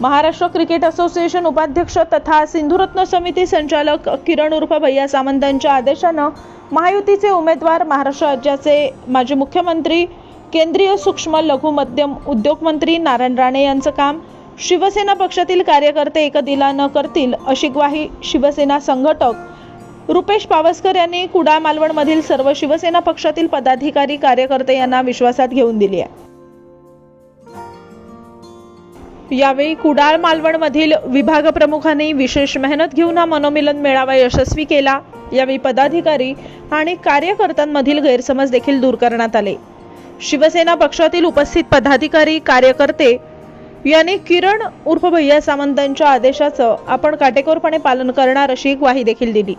Maharashtra cricket association उपाध्यक्ष तथा सिंधुरत्न समिती संचालक किरण उर्फ भैया सामंतांच्या आदेशानं महायुतीचे उमेदवार महाराष्ट्र राज्याचे माजी मुख्यमंत्री केंद्रीय सूक्ष्म लघु मध्यम उद्योग मंत्री नारायण राणे यांचं काम शिवसेना पक्षातील कार्यकर्ते एकदिला न करतील अशी ग्वाही शिवसेना संघटक रुपेश पावसकर यांनी कुडाळ मालवणमधील सर्व शिवसेना पक्षातील पदाधिकारी कार्यकर्ते यांना विश्वासात घेऊन दिली आहे. यावेळी कुडाळ मालवणमधील विभाग प्रमुखांनी विशेष मेहनत घेऊन हा मनोमिलन मेळावा यशस्वी केला. यावेळी पदाधिकारी आणि कार्यकर्त्यांमधील गैरसमज देखील दूर करण्यात आले. शिवसेना पक्षातील उपस्थित पदाधिकारी कार्यकर्ते यांनी किरण उर्फ भैया सामंतांच्या आदेशाचं आपण काटेकोरपणे पालन करणार अशी ग्वाही देखील दिली.